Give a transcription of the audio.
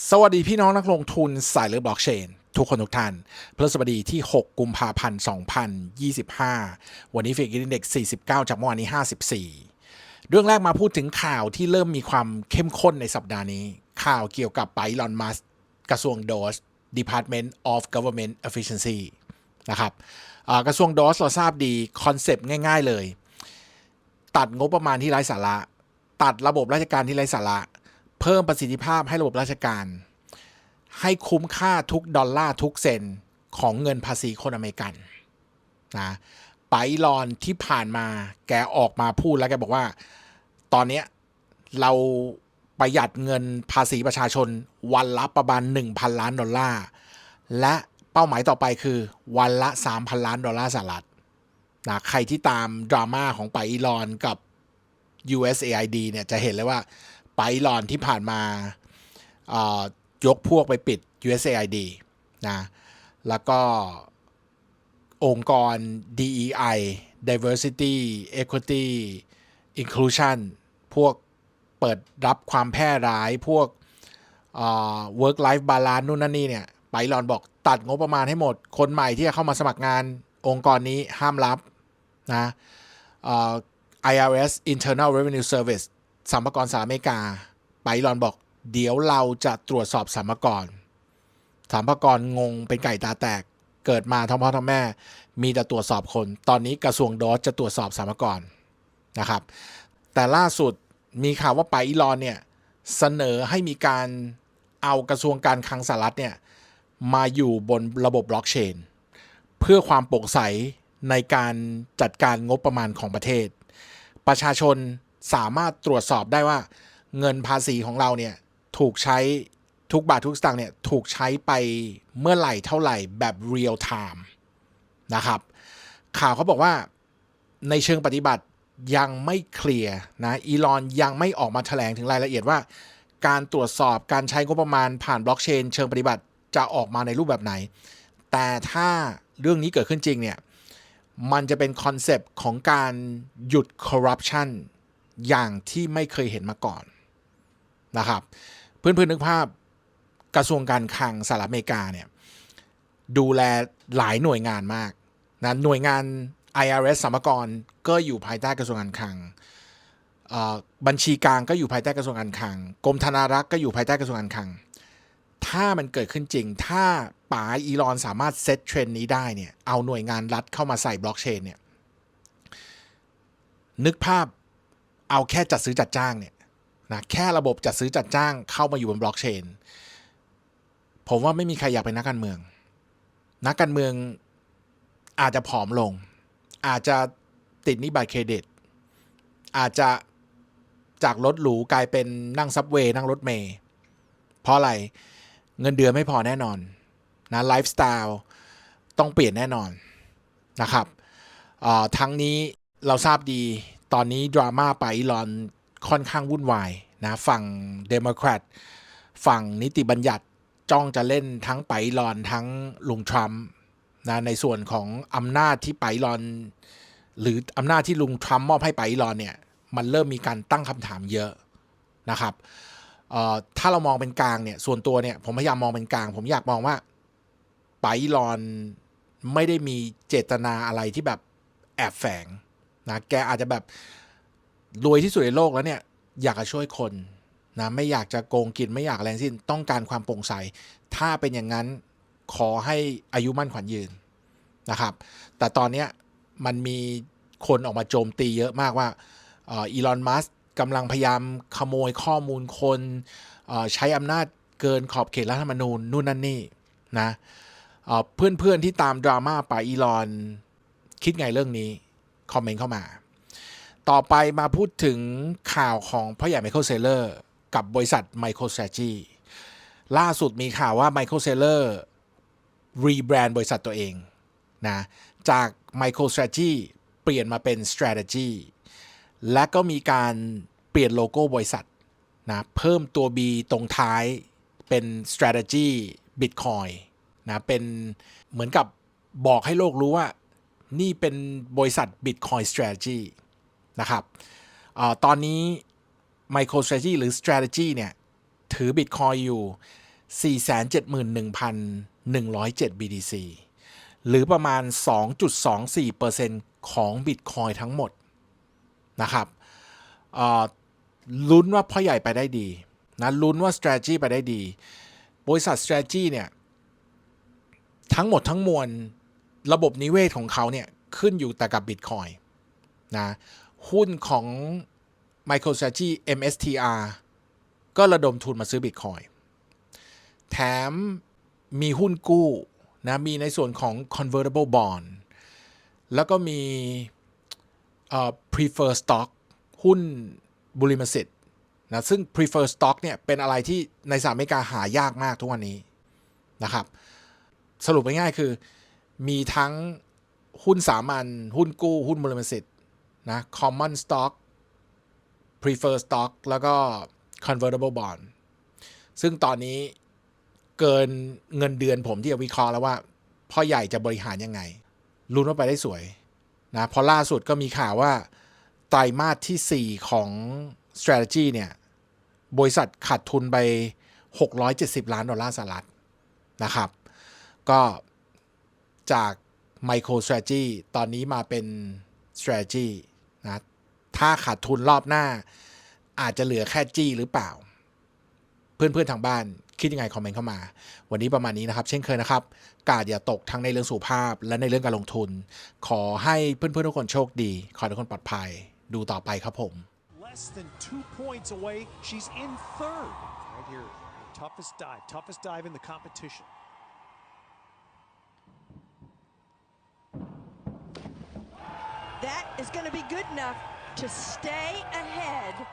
สวัสดีพี่น้องนักลงทุนสายเลือบล็อกเชน ทุกคนทุกท่านพฤหัสบดีที่ 6 กุมภาพันธ์ 2025 วันนี้ฟิกอินเด็กซ์49 จากเมื่อวานนี้ 54 เรื่องแรกมาพูดถึงข่าวที่เริ่มมีความเข้มข้นในสัปดาห์นี้ ข่าวเกี่ยวกับไปลอนมัสกระทรวงโดส Department of Government Efficiency นะครับกระทรวงโดสเราทราบดีคอนเซปต์ง่าย ๆเลย ตัดงบประมาณที่ไร้สาระ ตัดระบบราชการที่ไร้สาระ เพิ่มประสิทธิภาพให้ระบบราชการ ให้คุ้มค่าทุกดอลลาร์ทุกเซนของเงินภาษีคนอเมริกันนะไปลอนที่ผ่านมาแกออกมาพูดแล้วแกบอกว่า ตอนนี้เราประหยัดเงินภาษีประชาชนวันละประมาณ 1,000 ล้านดอลลาร์ และเป้าหมายต่อไปคือวันละ 3,000 ล้านดอลลาร์สหรัฐนะใครที่ตามดราม่าของไปอีลอนกับ USAID เนี่ยจะเห็นเลยว่า ลอนที่ผ่านมายกพวกไปปิด USAID นะแล้วก็องค์กร DEI Diversity Equity Inclusion พวกเปิดรับความแพร่ร้ายพวก work life balance นู่นนั่นนี่เนี่ยไปลอนบอกตัดงบประมาณให้หมด คนใหม่ที่จะเข้ามาสมัครงานองค์กรนี้ห้ามรับนะ IRS Internal Revenue Service สัมภากรสหรัฐอเมริกาไปลอนบอก เดี๋ยวเราจะตรวจสอบสัมภากรสัมภากรงงเป็นไก่ตาแตกเกิดมาท้งพ่อท้งแม่ มีแต่ตรวจสอบคน ตอนนี้กระทรวงโดสจะตรวจสอบสัมภากรนะครับ แต่ล่าสุดมีข่าวว่าไปอีลอนเนี่ยเสนอให้มีการเอากระทรวงการคลังสหรัฐเนี่ยมาอยู่บนระบบบล็อกเชนเพื่อความโปร่งใสในการจัดการงบประมาณของประเทศ ประชาชน สามารถตรวจสอบได้ว่า เงินภาษีของเราเนี่ยถูกใช้ทุกบาททุกสตางค์เนี่ยถูกใช้ไปเมื่อไหร่เท่าไหร่แบบเรียลไทม์นะครับ ข่าวเขาบอกว่าในเชิงปฏิบัติยังไม่เคลียร์นะอีลอนยังไม่ออกมาแถลงถึงรายละเอียดว่า การตรวจสอบการใช้งบประมาณผ่านบล็อกเชน เชิงปฏิบัติจะออกมาในรูปแบบไหน แต่ถ้าเรื่องนี้เกิดขึ้นจริงเนี่ย มันจะเป็นคอนเซปต์ของการหยุดคอร์รัปชัน อย่างที่ไม่เคยเห็นมาก่อนนะครับ เพื่อนๆนึกภาพกระทรวงการคลังสหรัฐอเมริกาเนี่ยดูแลหลายหน่วยงานมากนะหน่วยงาน IRS สมกรก็อยู่ภายใต้กระทรวงการคลังบัญชีกลางก็อยู่ภายใต้กระทรวงการคลังกรมธนารักษ์ก็อยู่ภายใต้กระทรวงการคลัง ถ้ามันเกิดขึ้นจริง ถ้าป๋าอีลอนสามารถเซตเทรนนี้ได้เนี่ยเอาหน่วยงานรัฐเข้ามาใส่บล็อกเชนเนี่ยนึกภาพ เอาแค่จัดซื้อจัดจ้างเนี่ยนะแค่ระบบจัดซื้อจัดจ้างเข้ามาอยู่บนบล็อกเชนผมว่าไม่มีใครอยากเป็นนักการเมือง นักการเมืองอาจจะผอมลง อาจจะติดนี้บัตรเครดิต อาจจะจากรถหรูกลายเป็นนั่งซับเวย์นั่งรถเมย์เพราะอะไรเงินเดือนไม่พอแน่นอนนะไลฟ์สไตล์ต้องเปลี่ยนแน่นอนนะครับทั้งนี้เราทราบดี ตอนนี้ดราม่าไปลอนค่อนข้างวุ่นวายนะฝั่งเดโมแครตฝั่งนิติบัญญัติจ้องจะเล่นทั้งไปลอนทั้งลุงทรัมป์นะในส่วนของอำนาจที่ไปลอน หรืออำนาจที่ลุงทรัมป์มอบให้ไปลอนเนี่ยมันเริ่มมีการตั้งคำถามเยอะนะครับถ้าเรามองเป็นกลางเนี่ยส่วนตัวเนี่ยผมพยายามมองเป็นกลาง ผมอยากมองว่าไปลอนไม่ได้มีเจตนาอะไรที่แบบแอบแฝง นะแกอาจจะแบบรวยที่สุดในโลกแล้วเนี่ย อยากจะช่วยคนนะไม่อยากจะโกงกินไม่อยากอะไรงสิ้นต้องการความโปร่งใส ถ้าเป็นอย่างนั้นขอให้อายุมั่นขวัญยืนนะครับ แต่ตอนนี้มันมีคนออกมาโจมตีเยอะมากว่าอีลอนมัสกำลังพยายามขโมยข้อมูลคนใช้อำนาจเกินขอบเขตรัฐธรรมนูญนู่นนั่นนี่นะเพื่อนเพื่อนๆที่ตามดราม่าไปอีลอนคิดไงเรื่องนี้ คอมเมนต์เข้ามา ต่อไปมาพูดถึงข่าวของพ่อใหญ่ไมเคิลเซเลอร์กับบริษัท MicroStrategy ล่าสุดมีข่าวว่า Michael Saylor รีแบรนด์บริษัทตัวเองนะจาก MicroStrategy เปลี่ยนมาเป็น Strategy และก็มีการเปลี่ยนโลโก้บริษัทนะเพิ่มตัว B ตรงท้ายเป็น Strategy Bitcoin นะเป็นเหมือนกับบอกให้โลกรู้ว่า นี่เป็นบริษัท Bitcoin Strategy นะครับอตอนนี้ MicroStrategy หรือ Strategy เนี่ยถือ Bitcoin อยู่ 471,107 BTC หรือประมาณ 2.24%ของ Bitcoin ทั้งหมดนะครับลุ้นว่าพ่อใหญ่ไปได้ดีนะลุ้นว่า strategy ไปได้ดี บริษัท strategy เนี่ย ทั้งหมดทั้งมวล ระบบนิเวศของเขาเนี่ยขึ้นอยู่แต่กับ Bitcoin นะหุ้นของ MicroStrategy MSTR ก็ระดมทุนมาซื้อ Bitcoin แถมมีหุ้นกู้นะมีในส่วนของ convertible bond แล้วก็มีเอ่อ prefer stock หุ้นบุริมสิทธิ์นะซึ่ง prefer stock เนี่ยเป็นอะไรที่ในสหรัฐอเมริกาหายากมากทุกวันนี้นะครับ สรุปง่ายๆคือ มีทั้งหุ้นสามัญหุ้นกู้ หุ้นบริมสิทธิ์นะ common stock prefer stock แล้วก็ convertible bond ซึ่งตอนนี้เกินเงินเดือนผมที่จะวิเคราะห์แล้วว่า พ่อใหญ่จะบริหารยังไงลุ้นว่าไปได้สวยนะพราะล่าสุดก็มีข่าวว่า ไตรมาสที่ 4 ของ strategy เนี่ย บริษัทขาดทุนไป 670 ล้านดอลลาร์สหรัฐนะครับ ก็ จาก Micro Strategy ตอนนี้มาเป็น Strategy นะถ้าขาดทุนรอบหน้า อาจจะเหลือแค่จี้หรือเปล่า เพื่อนๆทางบ้านคิดยังไงคอมเมนต์เข้ามา วันนี้ประมาณนี้นะครับ เช่นเคยนะครับ กาดอย่าตกทั้งในเรื่องสุขภาพ และในเรื่องการลงทุน ขอให้เพื่อนๆทุกคนโชคดี ขอให้ทุกคนปลอดภัย ดูต่อไปครับผม Less than two points away. She's in third. Right here, toughest dive, toughest dive in the competition. That is going to be good enough to stay ahead